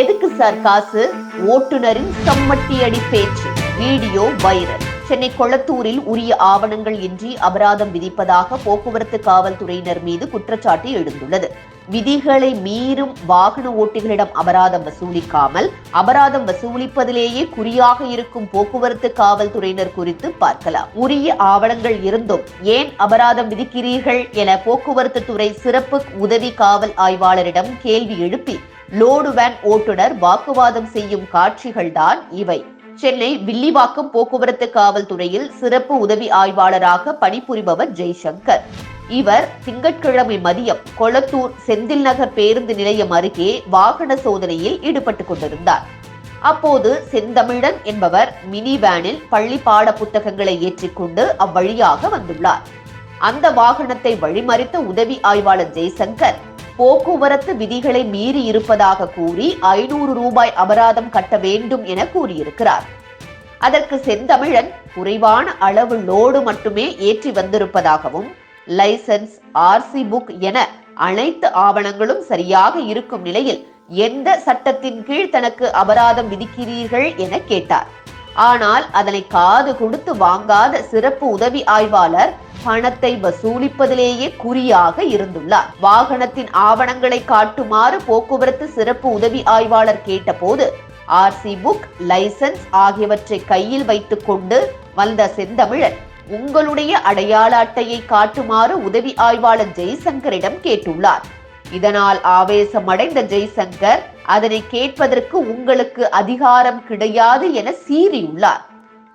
எதுக்கு சார் காசு? ஓட்டுநரின் சம்மட்டி அடி பேச்சு. Video viral. சென்னை கொளத்தூரில் உரிய ஆவணங்கள் இன்றி அபராதம் விதிப்பதாக போக்குவரத்து காவல்துறையினர் மீது குற்றச்சாட்டு எழுந்துள்ளது. விதிகளை மீறும் வாகன ஓட்டிகளிடம் அபராதம் வசூலிக்காமல் அபராதம் வசூலிப்பதிலேயே குறியாக இருக்கும் போக்குவரத்து காவல்துறையினர் குறித்து பார்க்கலாம். உரிய ஆவணங்கள் இருந்தும் ஏன் அபராதம் விதிக்கிறீர்கள் என போக்குவரத்து துறை சிறப்பு உதவி காவல் ஆய்வாளரிடம் கேள்வி எழுப்பி லோடு வேன் ஓட்டுநர் வாக்குவாதம் செய்யும் காட்சிகள்தான் இவை. சென்னை வில்லிவாக்கம் போக்குவரத்து காவல்துறையில் சிறப்பு உதவி ஆய்வாளராக பணிபுரிபவர் ஜெய்சங்கர். இவர் திங்கட்கிழமை மதியம் கொளத்தூர் செந்தில் நகர் பேருந்து நிலையம் அருகே வாகன சோதனையில் ஈடுபட்டுக் கொண்டிருந்தார். அப்போது செந்தமிழன் என்பவர் மினி வேனில் பள்ளி பாட புத்தகங்களை ஏற்றிக்கொண்டு அவ்வழியாக வந்துள்ளார். அந்த வாகனத்தை வழிமறித்த உதவி ஆய்வாளர் ஜெய்சங்கர் போக்குவரத்து விதிகளை மீறி இருப்பதாக கூறி ஐநூறு ரூபாய் அபராதம் கட்ட வேண்டும் என கூறியிருக்கிறார். அதற்கு செந்தமிழன் குறைவான அளவு லோடு மட்டுமே ஏற்றி வந்திருப்பதாகவும் லைசன்ஸ் ஆர்சி புக் என அனைத்து ஆவணங்களும் சரியாக இருக்கும் நிலையில் எந்த சட்டத்தின் கீழ் தனக்கு அபராதம் விதிக்கிறீர்கள் என கேட்டார். ஆனால் அதனை காது கொடுத்து வாங்காத சிறப்பு உதவி ஆய்வாளர் பணத்தை வசூலிப்பதிலேயே குறியாக இருந்துள்ளார். வாகனத்தின் ஆவணங்களை காட்டுமாறு போக்குவரத்து சிறப்பு உதவி ஆய்வாளர் கேட்டபோது ஆர்சி புக் லைசன்ஸ் ஆகியவற்றை கையில் வைத்துக் கொண்டு வந்த செந்தமிழன் உங்களுடைய அடையாள அட்டையை காட்டுமாறு உதவி ஆய்வாளர் ஜெய்சங்கரிடம் கேட்டுள்ளார். இதனால் ஆவேசமடைந்த ஜெய்சங்கர் அதனை கேட்பதற்கு உங்களுக்கு அதிகாரம் கிடையாது என சீறியுள்ளார்.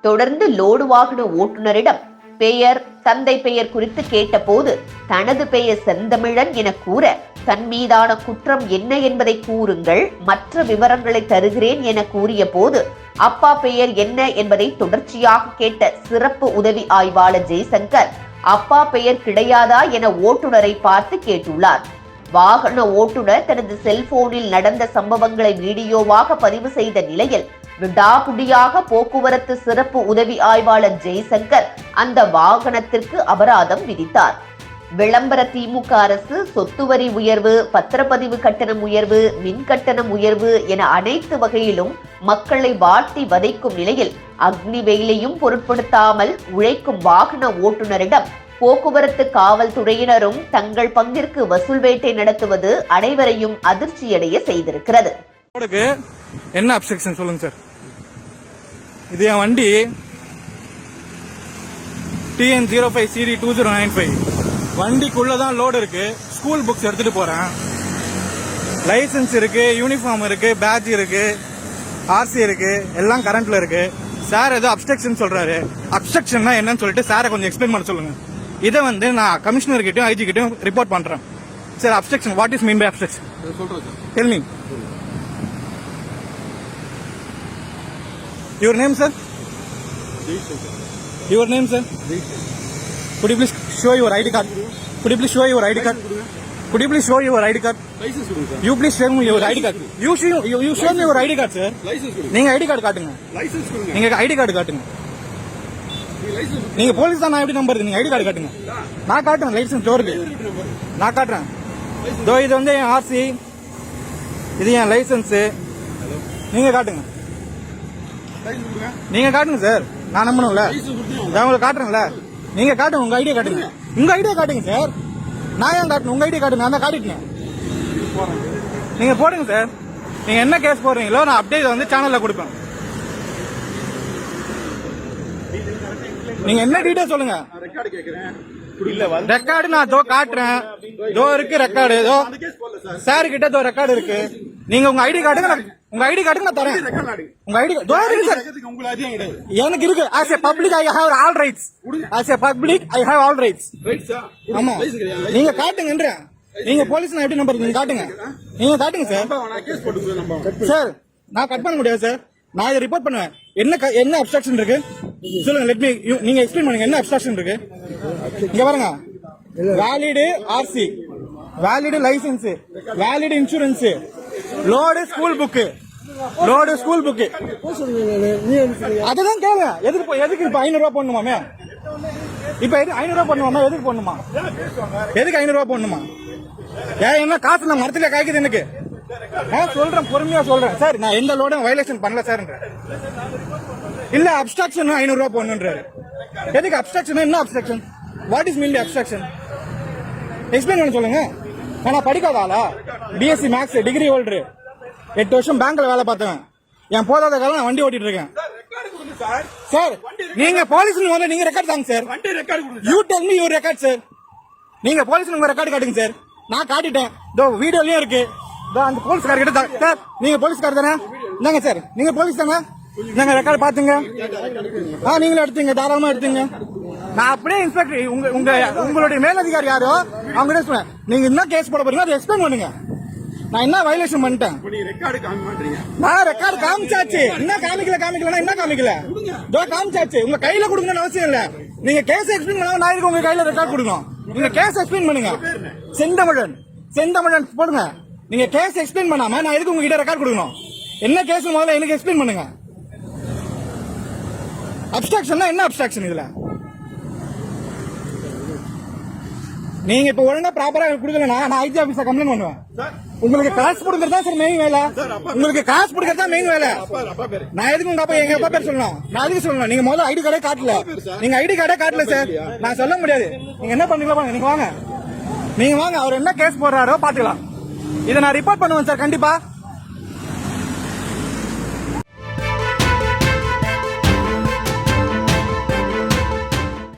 தொடர்ந்து லோடு வாகன ஓட்டுநரிடம் பெயர் தந்தை பெயர் குறித்து கேட்டபோது தனது பெயர் செந்தமிழன் என கூற தன் மீதான குற்றம் என்ன என்பதை கூறுங்கள் மற்ற விவரங்களை தருகிறேன் என கூறிய போது அப்பா பெயர் என்ன என்பதை தொடர்ச்சியாக கேட்ட சிறப்பு உதவி ஆய்வாளர் ஜெய்சங்கர் அப்பா பெயர் கிடையாதா என ஓட்டுநரை பார்த்து கேட்டுள்ளார். வாகன ஓட்டுநர் தனது செல்போனில் நடந்த சம்பவங்களை வீடியோவாக பதிவு செய்த நிலையில் விடாபுடியாக போக்குவரத்து சிறப்பு உதவி ஆய்வாளர் ஜெய்சங்கர் அந்த வாகனத்திற்கு அபராதம் விதித்தார். விளம்பர திமுக அரசு சொத்து வரி உயர்வு பத்திரப்பதிவு கட்டணம் உயர்வு மின் கட்டணம் உயர்வு என அனைத்து வகையிலும் மக்களை வாட்டி வதைக்கும் நிலையில் அக்னி வெயிலையும் பொருட்படுத்தாமல் உழைக்கும் வாகன ஓட்டுநரிடம் போக்குவரத்து காவல்துறையினரும் தங்கள் பங்கிற்கு வசூல் வேட்டை நடத்துவது அனைவரையும் அதிர்ச்சியடைய செய்திருக்கிறது. என்ன அப்செக்ஷன் சொல்லுங்க சார் இது என் வண்டி. TN zero five CD two zero nine five வண்டிக்குள்ளே தான் லோடு இருக்கு. ஸ்கூல் புக்ஸ் எடுத்துட்டு போறேன். லைசென்ஸ் இருக்கு யூனிஃபார்ம் இருக்கு பேட்ச் இருக்கு ஆர்சி இருக்கு எல்லாம் கரண்ட்ல இருக்கு. சார் ஏதோ அப்ஸ்ட்ரக்ஷன் சொல்றாரு. அப்ஸ்ட்ரக்ஷன்னா என்னன்னு சொல்லிட்டு சாரை கொஞ்சம் எக்ஸ்பிளைன் பண்ண சொல்லுங்க. இதை வந்து நான் கமிஷனர் கிட்டயும் ஐஜி கிட்டயும் ரிப்போர்ட் பண்றேன் sir obstruction what is mean by obstruction tell me sir? Your name, sir? Could you please show your ID card? Could you please show your ID card? Could you please show your ID card? License கொடுங்க sir You please show me your ID card. You show you, you show me your ID card, sir. கொடுங்க நீங்க ID card காட்டுங்க licence கொடுங்க நீங்க ID card காட்டுங்க நீங்க police தான் நான் எப்படி நம்புறது? நீங்க ஐடி கார்டு காட்டுங்க. நான் காட்டுறேன் லைசன்ஸ் டோருக்கு நான் காட்டுறேன். இதோ இது வந்து என் ஆர்சி இது என் லைசன்ஸ் நீங்க காட்டுங்க. நீங்க காட்டுங்க சார் நான் நம்பணும்ல. நான் உங்களுக்கு காட்டுறேன்ல. நீங்க காட்டுங்க உங்க ஐடியா காட்டுங்க. உங்க ஐடியா காட்டுங்க சார் நான் ஏன் காட்டணும்? உங்க ஐடியா காட்டுங்க நான் தான் காட்டிட்டேன். நீங்க போடுங்க சார் நீங்க என்ன கேஸ் போடுறீங்களோ நான் அப்டேட் வந்து சேனல்ல கொடுப்பேன். நீங்க என்ன டீடைல் சொல்லுங்க? ரெக்கார்டு கேக்குறேன் ரெக்கார்டு நான் தோ காட்டுறேன். தோ இருக்கு ரெக்கார்டு ஏதோ சார் கிட்ட தோ ரெக்கார்டு இருக்கு. நீங்க உங்க ஐடி காட்டுங்க உங்க ஐடி கார்டு நான் தரேன். உங்க ஐடி தோ இருக்கு சார் எனக்கு இருக்கு. As a public I have all rights as a public I have all rights right ஆமா. நீங்க காட்டுங்கன்றேன் நீங்க போலீஸ் நான் எப்படி நம்பர் நீங்க காட்டுங்க. நீங்க காட்டுங்க சார் நான் சார் நான் கட் பண்ண முடியாது சார் நான் இதை ரிப்போர்ட் பண்ணுவேன். என்ன க- என்ன அப்சாக்ஷன் இருக்கு? சொல்லுங்க லெட் மீ நீங்க எக்ஸ்பிளைன் பண்ணுங்க என்ன அப்ஸ்ட்ரக்ஷன் இருக்கு? இங்க பாருங்க. Valid RC valid license valid insurance load school book load school book அதுதான் கேளுங்க எதுக்கு போ- எதுக்கு இப்ப ஐநூறு ரூபா போடணுமாமே? இப்ப எது ஐநூறு ரூபா பண்ணுவாமா எதுக்கு போடணுமா? எதுக்கு ஐநூறு ரூபா போடணுமா? ஏன் என்ன காசு நான் மரத்துல காய்க்குது எனக்கு? நான் சொல்றேன் பொறுமையா சொல்றேன். சார் நான் எந்த லோடும் வயலேஷன் பண்ணல சார் இல்ல அப்ஸ்ட்ராக்ஷன் ஐநூறு ரூபாய் போடணுன்றாரு எதுக்கு அப்ஸ்ட்ராக்ஷன் என்ன obstruction what is mean obstruction explain பண்ண சொல்லுங்க. நான் படிக்காத ஆளா? பிஎஸ்சி மேக்ஸ் டிகிரி ஹோல்டர் எட்டு வருஷம் பேங்க்ல வேலை பார்த்தேன் என் போதாத காலம் நான் வண்டி ஓட்டிட்டு இருக்கேன். சார் நீங்க போலீஸ் முதல்ல நீங்க ரெக்கார்ட் தாங்க சார். வண்டி record you tell me your record sir நீங்க போலீஸ் உங்க ரெக்கார்டு காட்டுங்க சார். நான் காட்டிட்டேன். இதோ வீடியோலயும் இருக்கு. இதோ அந்த போலீஸ்கார கிட்ட தா- சார் நீங்க போலீஸ்கார் தானே? இந்தாங்க சார். நீங்க போலீஸ் தானே? நாங்க ரெக்கார்டு பாத்துங்க ஆ நீங்களும் எடுத்தீங்க தாராளமா எடுத்தீங்க. நான் அப்படியே இன்ஸ்பெக்டர் உங்க உங்க உங்களுடைய மேலதிகாரி யாரோ அவங்க சொன்னேன் நீங்க என்ன கேஸ் போட போறீங்க அதை எக்ஸ்பிளைன் பண்ணுங்க. நான் என்ன வயலேஷன் பண்ணிட்டேன்? நான் ரெக்கார்டு காமிச்சாச்சு. என்ன காமிக்கல காமிக்கலனா என்ன காமிக்கல? இதோ காமிச்சாச்சு. உங்க கையில கொடுக்கணும்னு அவசியம் இல்ல. நீங்க கேஸ் எக்ஸ்பிளைன் பண்ணா நான் இதுக்கு உங்க கையில ரெக்கார்ட் கொடுக்கணும்? நீங்க கேஸ் எக்ஸ்பிளைன் பண்ணுங்க. செந்தமிழன். செந்தமிழன் போடுங்க. நீங்க கேஸ் எக்ஸ்பிளைன் பண்ணாம நான் எதுக்கு உங்ககிட்ட ரெக்கார்ட் கொடுக்கணும்? என்ன கேஸ் முதல்ல எனக்கு எக்ஸ்பிளைன் பண்ணுங்க. அப்ஸ்ட்ராக்ஷன்னா என்ன அப்ஸ்ட்ராக்ஷன் இதுல? நீங்க இப்ப ஒழுங்கா ப்ராப்பரா கொடுக்கலனா நான் ஐடி ஆபீஸ்ல கம்ப்ளைண்ட் பண்ணுவேன். உங்களுக்கு காசு கொடுக்கறது தான் சார் மெயின் வேலை. உங்களுக்கு காசு கொடுக்கறது தான் மெயின் வேலை. நான் எதுக்கு உங்க அப்பா எங்க அப்பா பேர் சொல்லணும்? நான் எதுக்கு சொல்லணும்? நீங்க முதல்ல ஐடி கார்டே காட்டல. நீங்க ஐடி கார்டே காட்டல சார். நான் சொல்ல முடியாது. நீங்க என்ன பண்ணீங்களா பாருங்க நீங்க வாங்க. நீங்க வாங்க அவர் என்ன கேஸ் போடுறாரோ பாத்துக்கலாம் இதை நான் ரிப்போர்ட் பண்ணுவேன் சார் கண்டிப்பா.